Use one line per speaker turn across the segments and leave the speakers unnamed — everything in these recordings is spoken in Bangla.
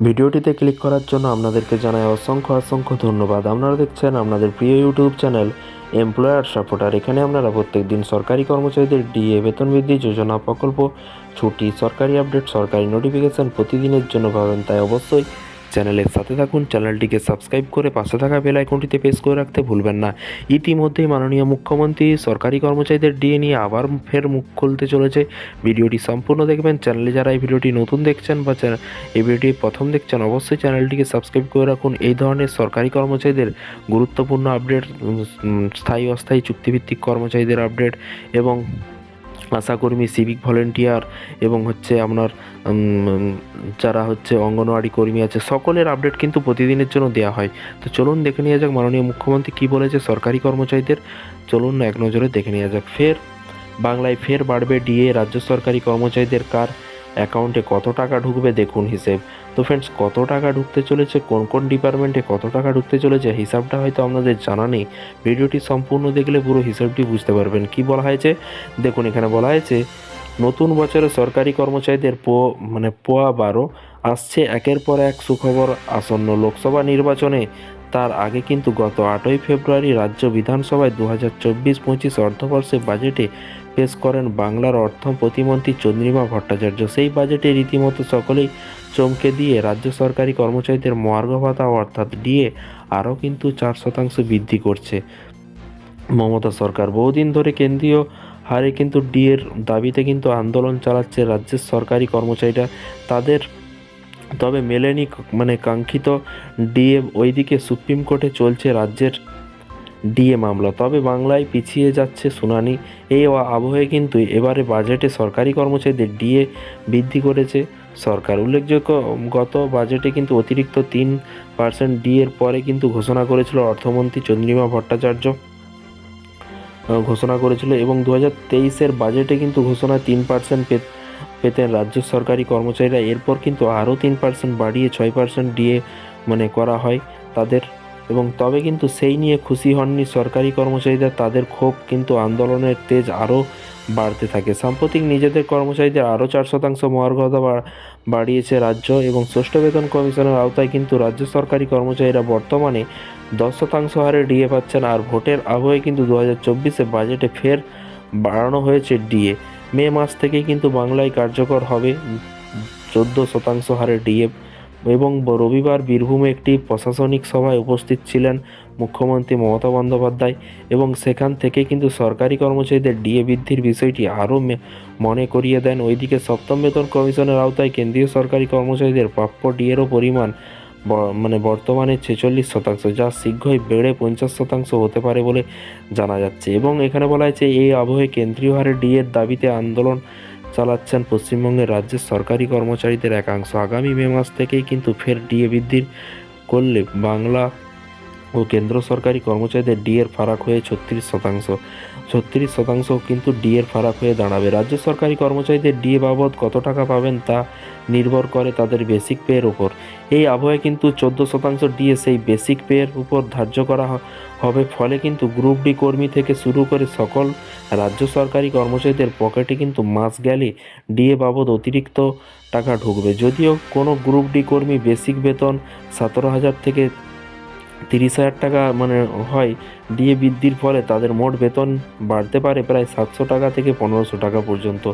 ভিডিওটিতে ক্লিক করার জন্য আপনাদেরকে জানাই অসংখ্য অসংখ্য ধন্যবাদ। আপনারা দেখছেন আপনাদের প্রিয় ইউটিউব চ্যানেল এমপ্লয়ার সাপোর্টার। এখানে আপনারা প্রত্যেক দিন সরকারি কর্মচারীদের ডিএ, বেতন বৃদ্ধি, যোজনা প্রকল্প, ছুটি, সরকারি আপডেট, সরকারি নোটিফিকেশান প্রতিদিনের জন্য পাবেন। তাই অবশ্যই চ্যানেলের সাথে থাকুন। চ্যানেলটিকে সাবস্ক্রাইব করে পাশে থাকা বেল আইকনটিতে প্রেস করে রাখতে ভুলবেন না। ইতিমধ্যেই মাননীয় মুখ্যমন্ত্রী, সরকারি কর্মচারীদের ডিএ নিয়ে আবার ফের মুখ খুলতে চলেছে। ভিডিওটি সম্পূর্ণ দেখবেন। চ্যানেলে যারা এই ভিডিওটি নতুন দেখছেন বা এই ভিডিওটি প্রথম দেখছেন, অবশ্যই চ্যানেলটিকে সাবস্ক্রাইব করে রাখুন। এই ধরনের সরকারি কর্মচারীদের গুরুত্বপূর্ণ আপডেট স্থায়ী অস্থায়ী চুক্তিভিত্তিক কর্মচারীদের আপডেট এবং আশাকর্মী সিভিক ভলেন্টিয়ার এবং হচ্ছে আপনার যারা হচ্ছে অঙ্গনওয়াড়ি কর্মী আছে, সকলের আপডেট কিন্তু প্রতিদিনের জন্য দেওয়া হয়। তো চলুন দেখে নেওয়া যাক মাননীয় মুখ্যমন্ত্রী কী বলেছে সরকারি কর্মচারীদের। চলুন এক নজরে দেখে নেওয়া যাক। ফের, বাংলায় ফের বাড়বে ডিএ রাজ্য সরকারি কর্মচারীদের কার অ্যাকাউন্টে কত টাকা ঢুকবে দেখুন হিসেব। তো ফ্রেন্ডস কত টাকা ঢুকতে চলেছে? কোন কোন ডিপার্টমেন্টে কত টাকা ঢুকতে চলেছে? হিসাবটা হয়তো আপনাদের জানা নেই। ভিডিওটি সম্পূর্ণ দেখলে পুরো হিসাবটি বুঝতে পারবেন। কি বলা হয়েছে? দেখুন, এখানে বলা হয়েছে, নতুন বছরে সরকারি কর্মচারীদের পো মানে পোয়া বারো, আসছে একের পর এক সুখবর আসন্ন লোকসভা নির্বাচনে। তার আগে কিন্তু গত আটই ফেব্রুয়ারি রাজ্য বিধানসভায় দু হাজার চব্বিশ পঁচিশ অর্থবর্ষে বাজেটে পেশ করেন বাংলার অর্থ প্রতিমন্ত্রী চন্দ্রিমা ভট্টাচার্য। সেই বাজেটে রীতিমতো সকলেই চমকে দিয়ে রাজ্য সরকারি কর্মচারীদের মহার্ঘ ভাতা অর্থাৎ ডিএ আরও কিন্তু চার শতাংশ বৃদ্ধি করছে। মমতা সরকার বহুদিন ধরে কেন্দ্রীয় হারে কিন্তু ডিএর দাবিতে কিন্তু আন্দোলন চালাচ্ছে রাজ্যের সরকারি কর্মচারীরা। তাদের তবে মেলেনি মানে কাঙ্ক্ষিত ডিএ ওইদিকে সুপ্রিম কোর্টে চলছে রাজ্যের ডিএ মামলা। তবে বাংলায় পিছিয়ে যাচ্ছে শুনানি। এই আবহে কিন্তু এবারে বাজেটে সরকারি কর্মচারীদের ডিএ বৃদ্ধি করেছে সরকার। উল্লেখযোগ্য, গত বাজেটে কিন্তু অতিরিক্ত তিন পার্সেন্ট ডিএর পরে কিন্তু ঘোষণা করেছিল অর্থমন্ত্রী চন্দ্রিমা ভট্টাচার্য। ঘোষণা করেছিল এবং দু হাজার তেইশের বাজেটে কিন্তু ঘোষণা তিন পার্সেন্ট পেতেন রাজ্য সরকারি কর্মচারীরা। এরপর কিন্তু আরও তিন পার্সেন্ট বাড়িয়ে ছয় পার্সেন্ট ডিএ মানে করা হয় তাদের। এবং তবে কিন্তু সেই নিয়ে খুশি হননি সরকারি কর্মচারীরা তাদের ক্ষোভ কিন্তু আন্দোলনের তেজ আরও বাড়তে থাকে। সাম্প্রতিক নিজেদের কর্মচারীদের আরও চার শতাংশ মহার্ঘতা বাড়িয়েছে রাজ্য এবং ষষ্ঠ বেতন কমিশনের আওতায় কিন্তু রাজ্য সরকারি কর্মচারীরা বর্তমানে দশ শতাংশ হারে ডিএ পাচ্ছেন আর ভোটের আবহে কিন্তু দু হাজার চব্বিশে বাজেটে ফের বাড়ানো হয়েছে ডিএ। মে মাস থেকেই কিন্তু বাংলায় কার্যকর হবে চোদ্দ শতাংশ হারে ডিএ এবং রবিবার বীরভূমে একটি প্রশাসনিক সভায় উপস্থিত ছিলেন মুখ্যমন্ত্রী মমতা বন্দ্যোপাধ্যায় এবং সেখান থেকে কিন্তু সরকারি কর্মচারীদের ডিএ বৃদ্ধির বিষয়টি আরও মনে করিয়ে দেন। ওইদিকে সপ্তম বেতন কমিশনের আওতায় কেন্দ্রীয় সরকারি কর্মচারীদের প্রাপ্য ডিএরও পরিমাণ মানে বর্তমানে ছেচল্লিশ শতাংশ, যা শীঘ্রই বেড়ে পঞ্চাশ শতাংশ হতে পারে বলে জানা যাচ্ছে এবং এখানে বলা হয়েছে, এই আবহে কেন্দ্রীয় হারে ডিএর দাবিতে আন্দোলন চালাচ্ছেন পশ্চিমবঙ্গের রাজ্যের সরকারি কর্মচারীদের একাংশ। আগামী মে মাস থেকেই কিন্তু ফের ডিএ বৃদ্ধির করলে বাংলা ও কেন্দ্র সরকারি কর্মচারীদের ডিএর ফারাক হয়ে ছত্রিশ শতাংশ। ছত্রিশ শতাংশ কিন্তু ডিএর ফারাক হয়ে দাঁড়াবে। রাজ্য সরকারি কর্মচারীদের ডিএ বাবদ কত টাকা পাবেন তা নির্ভর করে তাদের বেসিক পেয়ের উপর। এই আবহে কিন্তু চোদ্দ শতাংশ ডিএ সেই বেসিক পেয়ের উপর ধার্য করা হবে। ফলে কিন্তু গ্রুপ ডি কর্মী থেকে শুরু করে সকল রাজ্য সরকারি কর্মচারীদের পকেটে কিন্তু মাস গেলে ডিএ বাবদ অতিরিক্ত টাকা ঢুকবে। যদিও কোনো গ্রুপ ডি কর্মী বেসিক বেতন সতেরো হাজার থেকে তিরিশ হাজার টাকা মানে হয় ডিএ বৃদ্ধির ফলে তাদের মোট বেতন বাড়তে পারে প্রায় সাতশো টাকা থেকে পনেরোশো টাকা পর্যন্ত।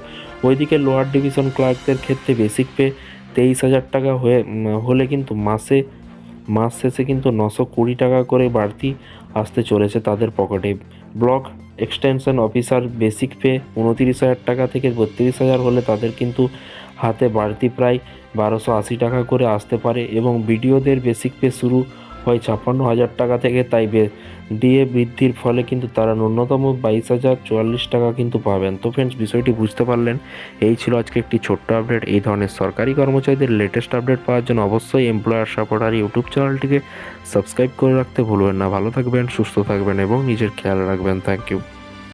ওইদিকে লোয়ার ডিভিশন ক্লার্কদের ক্ষেত্রে বেসিক পে তেইশ হাজার টাকা হয়ে হলে কিন্তু মাসে, মাস শেষে কিন্তু নশো কুড়ি টাকা করে বাড়তি আসতে চলেছে তাদের পকেটে। Block extension officer basic pay উনতিরিশ হাজার টাকা থেকে বত্রিশ হাজার হলে তাদের কিন্তু হাতে বাড়তি প্রায় বারোশো আশি টাকা করে আসতে পারে এবং বিডিওদের বেসিক পে শুরু হয় ছাপ্পান্ন হাজার টাকা থেকে তাই ডিএ বৃদ্ধির ফলে কিন্তু তারা ন্যূনতম বাইশ হাজার চুয়াল্লিশ টাকা কিন্তু পাবেন। তো ফ্রেন্ডস বিষয়টি বুঝতে পারলেন। এই ছিল আজকে একটি ছোট্ট আপডেট এই ধরনের সরকারি কর্মচারীদের লেটেস্ট আপডেট পাওয়ার জন্য অবশ্যই এমপ্লয়ার সাপোর্টার ইউটিউব চ্যানেলটিকে সাবস্ক্রাইব করে রাখতে ভুলবেন না। ভালো থাকবেন, সুস্থ থাকবেন এবং নিজের খেয়াল রাখবেন। Thank you